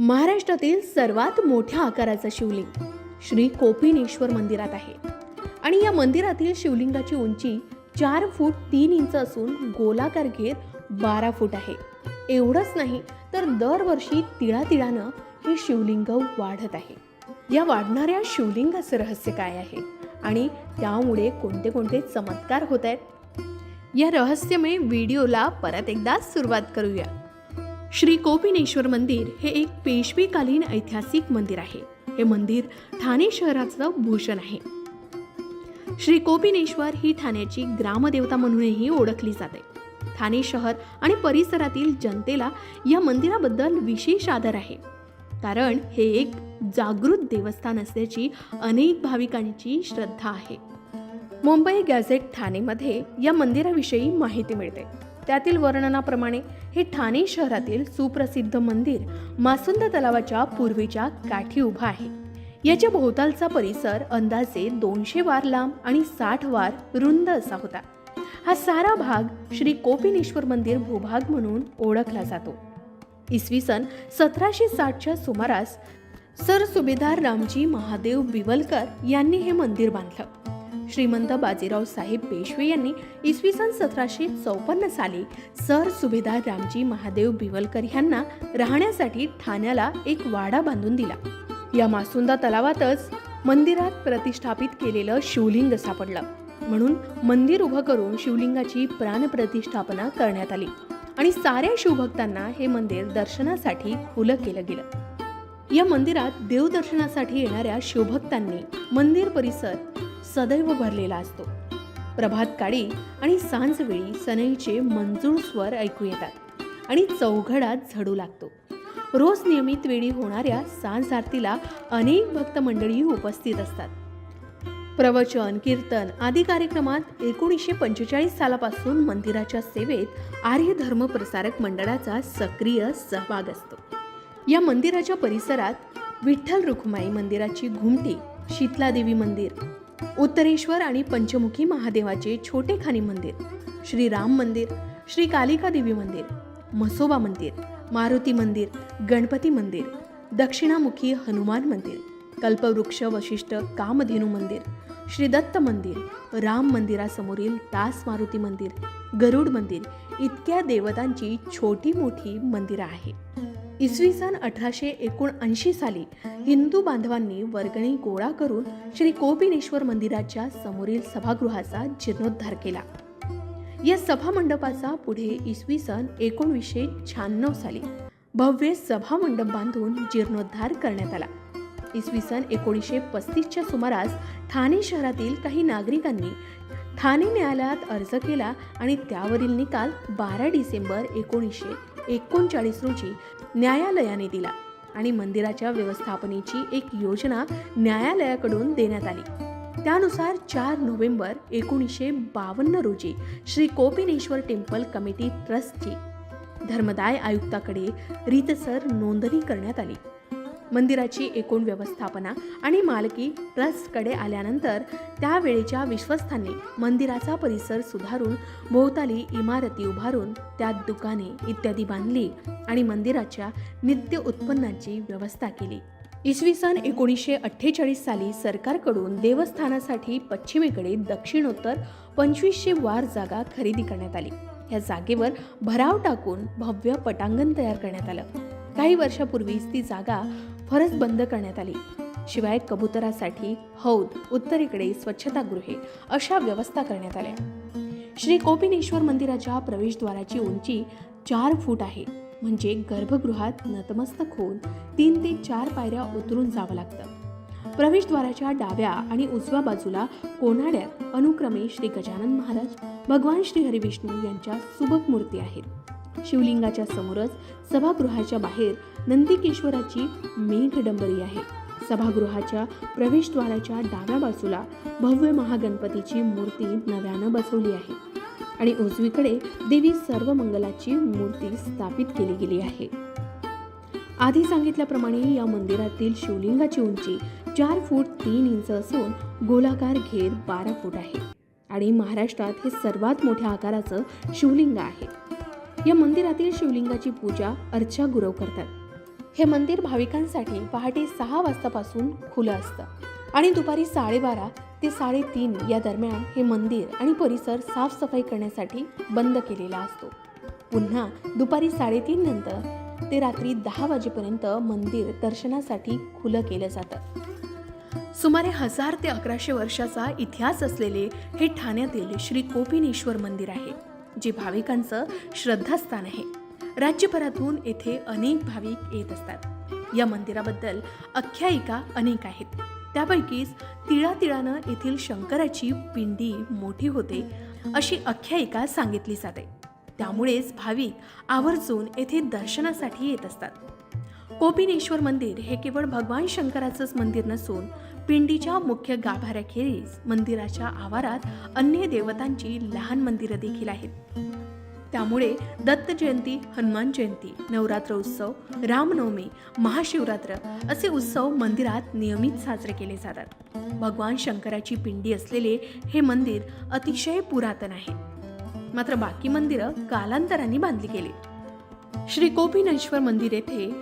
महाराष्ट्रातील सर्वात मोठ्या आकाराचं शिवलिंग श्री कोपिनेश्वर मंदिरात आहे. आणि या मंदिरातील शिवलिंगाची उंची चार फूट तीन इंच असून गोलाकार घेर बारा फूट आहे. एवढंच नाही तर दरवर्षी तिळातिळानं हे शिवलिंग वाढत आहे. या वाढणाऱ्या शिवलिंगाचं रहस्य काय आहे? आणि त्यामुळे कोणते कोणते चमत्कार होत आहेत? या रहस्यमय व्हिडिओला परत एकदा सुरुवात करूया. श्री कोपिनेश्वर मंदिर हे एक पेशवेकालीन ऐतिहासिक मंदिर आहे. हे मंदिर ठाणे शहराचं भूषण आहे. श्री कोपिनेश्वर ही ठाण्याची ग्रामदेवता म्हणूनही ओळखली जाते. ठाणे शहर आणि परिसरातील जनतेला या मंदिराबद्दल विशेष आदर आहे. कारण हे एक जागृत देवस्थान असल्याची अनेक भाविकांची श्रद्धा आहे. मुंबई गॅझेट ठाणेमध्ये या मंदिराविषयी माहिती मिळते. त्यातील वर्णनाप्रमाणे हे ठाणे शहरातील सुप्रसिद्ध मंदिर मासुंद तलावाच्या पूर्वीच्या काठी उभा आहे. याच्या भोवतालचा परिसर अंदाजे दोनशे वार लांब आणि साठ वार रुंद असा होता. हा सारा भाग श्री कोपिनेश्वर मंदिर भूभाग म्हणून ओळखला जातो. इसवी सन सतराशे साठच्या सुमारास सर सुभेदार रामजी महादेव बिवलकर यांनी हे मंदिर बांधलं. श्रीमंत बाजीराव साहेब पेशवे यांनी इसवी सन सतराशे चौपन्न साली सर सुभेदार रामजी महादेव बिवलकर यांना राहण्यासाठी ठाण्याला एक वाडा बांधून दिला. या मासुंदा तलावातच मंदिरात प्रतिष्ठापित केलेलं शिवलिंग सापडलं. म्हणून मंदिर उभं करून शिवलिंगाची प्राणप्रतिष्ठापना करण्यात आली आणि साऱ्या शिवभक्तांना हे मंदिर दर्शनासाठी खुलं केलं गेलं. या मंदिरात देवदर्शनासाठी येणाऱ्या शिवभक्तांनी मंदिर परिसर सदैव भरलेला असतो. प्रभात काळी आणि सांजवेळी सनईचे मंजूळ स्वर ऐकू येतात आणि चौघडात झडू लागतो. रोज नियमित वेळी होणाऱ्या सांज आरतीला अनेक भक्त मंडळी उपस्थित असतात. प्रवचन कीर्तन आदी कार्यक्रमात एकोणीसशे पंचेचाळीस सालापासून मंदिराच्या सेवेत आर्य धर्म प्रसारक मंडळाचा सक्रिय सहभाग असतो. या मंदिराच्या परिसरात विठ्ठल रुक्माई मंदिराची घुमटी शीतलादेवी मंदिर उत्तरेश्वर आणि पंचमुखी महादेवाचे छोटे खानी मंदिर श्री राम मंदिर श्री कालिका देवी मंदिर म्हसोबा मंदिर मारुती मंदिर गणपती मंदिर दक्षिणामुखी हनुमान मंदिर कल्पवृक्ष वशिष्ठ कामधेनू मंदिर श्री दत्त मंदिर राम मंदिरासमोरील दास मारुती मंदिर गरुड मंदिर इतक्या देवतांची छोटी मोठी मंदिरं आहेत. इसवी सन अठराशे एकोणऐंशी साली हिंदू बांधवांनी वर्गणी गोळा करून श्री कोपिनेश्वर मंदिराच्या समोरील सभागृहाचा जीर्णोद्धार केला. या सभा मंडपाचा पुढे इसवी सन एकोणवीसशे शहाण्णव साली भव्य सभा मंडप बांधून जीर्णोद्धार करण्यात आला. इसवी सन एकोणीसशे पस्तीसच्या सुमारास ठाणे शहरातील काही नागरिकांनी ठाणे न्यायालयात अर्ज केला आणि त्यावरील निकाल बारा डिसेंबर एकोणीसशे एकोणचाळीस रोजी न्यायालयाने दिला आणि मंदिराच्या व्यवस्थापनेची एक योजना न्यायालयाकडून देण्यात आली. त्यानुसार चार नोव्हेंबर एकोणीसशे बावन्न रोजी श्री कोपिनेश्वर टेम्पल कमिटी ट्रस्टची धर्मदाय आयुक्ताकडे रीतसर नोंदणी करण्यात आली. मंदिराची एकूण व्यवस्थापना आणि मालकी ट्रस्टकडे आल्यानंतर त्यावेळेच्या विश्वस्तांनी मंदिराचा परिसर सुधारून भोवताली इमारती उभारून त्यात दुकाने इत्यादी बांधली आणि मंदिराच्या नित्य उत्पन्नाची व्यवस्था केली. इसवी सन एकोणीसशे अठ्ठेचाळीस साली सरकारकडून देवस्थानासाठी पश्चिमेकडे दक्षिणोत्तर पंचवीसशे वार जागा खरेदी करण्यात आली. या जागेवर भराव टाकून भव्य पटांगण तयार करण्यात आलं. काही वर्षापूर्वीच ती जागा फरस बंद करण्यात आली. शिवाय कबुतरासाठी हौद उत्तरेकडे स्वच्छतागृहे अशा व्यवस्था करण्यात आल्या. श्री कोपिनेश्वर मंदिराच्या प्रवेशद्वाराची उंची चार फूट आहे. म्हणजे गर्भगृहात नतमस्तक होऊन तीन ते चार पायऱ्या उतरून जावं लागतं. प्रवेशद्वाराच्या डाव्या आणि उजव्या बाजूला कोनाड्यात अनुक्रमे श्री गजानन महाराज भगवान श्री हरिविष्णू यांच्या सुबक मूर्ती आहेत. शिवलिंगाच्या समोरच सभागृहाच्या बाहेर नंदिकेश्वराची मेघडंबरी आहे. सभागृहाच्या प्रवेशद्वाराच्या डाव्या बाजूला भव्य महागणपतीची मूर्ती नव्यानं बसवली आहे आणि उजवीकडे देवी सर्व मंगलाची मूर्ती स्थापित केली गेली आहे. आधी सांगितल्याप्रमाणे या मंदिरातील शिवलिंगाची उंची चार फूट तीन इंच असून गोलाकार घेर बारा फूट आहे आणि महाराष्ट्रात हे सर्वात मोठ्या आकाराचं शिवलिंग आहे. या मंदिरातील शिवलिंगाची पूजा अर्चा गुरव करतात. हे मंदिर भाविकांसाठी पहाटे सहा वाजतापासून खुलं असतं. आणि दुपारी साडेबारा ते साडेतीन या दरम्यान हे मंदिर आणि परिसर साफसफाई करण्यासाठी बंद केलेला असतो. पुन्हा दुपारी साडेतीन नंतर ते रात्री दहा वाजेपर्यंत मंदिर दर्शनासाठी खुलं केलं जातं. सुमारे हजार ते अकराशे वर्षाचा इतिहास असलेले हे ठाण्यातील श्री कोपिनेश्वर मंदिर आहे. जे भाविकांचं श्रद्धास्थान आहे. राज्यभरातून येथे अनेक भाविक येत असतात. या मंदिराबद्दल आख्यायिका अनेक आहेत. त्यापैकीच तिळातिळानं येथील शंकराची पिंडी मोठी होते अशी आख्यायिका सांगितली जाते. त्यामुळेच भाविक आवर्जून येथे दर्शनासाठी येत असतात. कोपिनेश्वर मंदिर हे केवळ भगवान शंकराचंच मंदिर नसून पिंडीच्या मुख्य गाभाऱ्याखेरीज मंदिराच्या आवारात अन्य देवतांची लहान मंदिरं देखील आहेत. त्यामुळे दत्त जयंती हनुमान जयंती नवरात्र उत्सव रामनवमी महाशिवरात्र असे उत्सव मंदिरात नियमित साजरे केले जातात. भगवान शंकराची पिंडी असलेले हे मंदिर अतिशय पुरातन आहे. मात्र बाकी मंदिरं कालांतराने बांधली गेली. श्री कोपिनेश्वर मंदिर येथे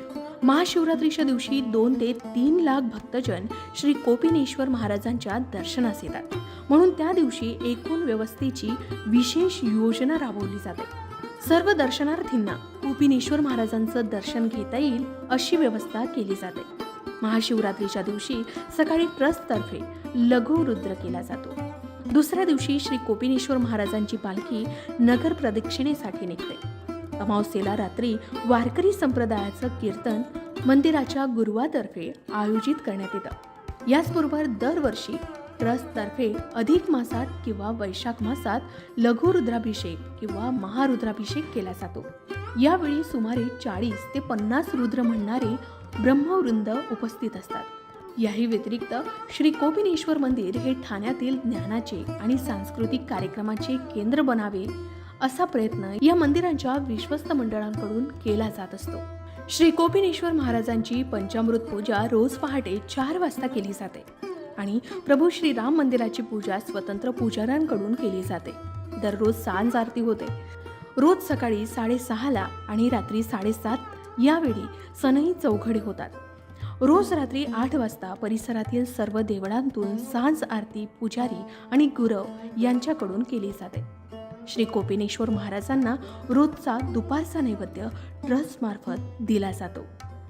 महाशिवरात्रीच्या दिवशी दोन ते तीन लाख भक्तजन श्री कोपिनेश्वर महाराजांच्या दर्शनास येतात. म्हणून त्या दिवशी एकूण व्यवस्थेची विशेष योजना राबवली जाते. सर्व दर्शनार्थींना कोपिनेश्वर महाराजांचं दर्शन घेता येईल अशी व्यवस्था केली जाते. महाशिवरात्रीच्या दिवशी सकाळी ट्रस्टतर्फे लघु रुद्र केला जातो. दुसऱ्या दिवशी श्री कोपिनेश्वर महाराजांची पालखी नगर प्रदक्षिणेसाठी निघते. अमावस्येला रात्री वारकरी संप्रदायाचं कीर्तन मंदिराच्या गुरुवातर्फे आयोजित करण्यात येतं. याचबरोबर दरवर्षी ट्रस्टतर्फे अधिक मासात किंवा वैशाख मासात लघु रुद्राभिषेक किंवा महारुद्राभिषेक केला जातो. यावेळी सुमारे चाळीस ते पन्नास रुद्र म्हणणारे ब्रह्मवृंद उपस्थित असतात. याही व्यतिरिक्त श्री कोपिनेश्वर मंदिर हे ठाण्यातील ज्ञानाचे आणि सांस्कृतिक कार्यक्रमाचे केंद्र बनावे असा प्रयत्न या मंदिरांच्या विश्वस्त मंडळांकडून केला जात असतो. श्री कोपिनेश्वर महाराजांची पंचामृत पूजा रोज पहाटे चार वाजता केली जाते आणि प्रभू श्री राम मंदिराची पूजा स्वतंत्र पुजाऱ्यांकडून केली जाते. दररोज सांज आरती होते. रोज सकाळी साडेसहाला आणि रात्री साडेसात यावेळी सनई चौघडे होतात. रोज रात्री आठ वाजता परिसरातील सर्व देवळांतून सांज आरती पुजारी आणि गुरव यांच्याकडून केली जाते. श्री कोपिनेश्वर महाराजांना रोजचा दुपारचा नैवेद्य ट्रस्टमार्फत दिला जातो.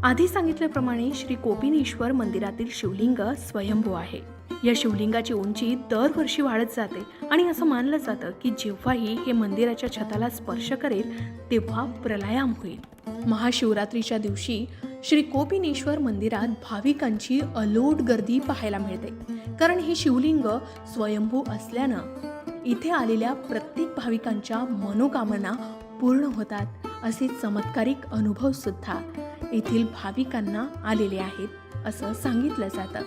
आधी सांगितल्याप्रमाणे श्री कोपिनेश्वर मंदिरातील शिवलिंग स्वयंभू आहे. या शिवलिंगाची उंची दरवर्षी वाढत जाते आणि असं मानलं जातं की जेव्हाही हे मंदिराच्या छताला स्पर्श करेल तेव्हा प्रलयाम होईल. महाशिवरात्रीच्या दिवशी श्री कोपिनेश्वर मंदिरात भाविकांची अलोट गर्दी पाहायला मिळते. कारण हे शिवलिंग स्वयंभू असल्यानं इथे आलेल्या प्रत्येक भाविकांच्या मनोकामना पूर्ण होतात असे चमत्कारिक अनुभव सुद्धा येथील भाविकांना आलेले आहेत असं सांगितलं जातं.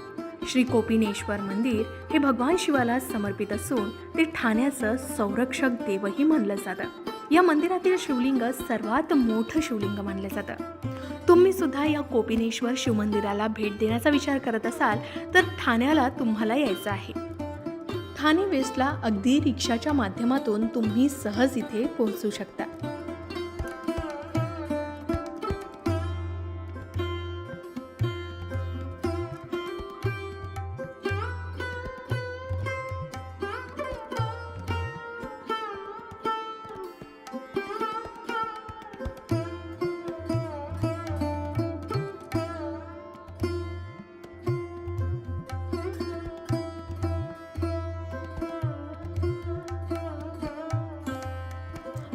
श्री कोपिनेश्वर मंदिर हे भगवान शिवाला समर्पित असून ते ठाण्याचं संरक्षक देवही मानलं जातं. या मंदिरातील शिवलिंग सर्वात मोठं शिवलिंग मानलं जातं. तुम्ही सुद्धा या कोपिनेश्वर शिवमंदिराला भेट देण्याचा विचार करत असाल तर ठाण्याला तुम्हाला यायचं आहे. ठाणे वेस्टला अगदी रिक्षाच्या माध्यमातून तुम्ही सहज इथे पोहोचू शकता.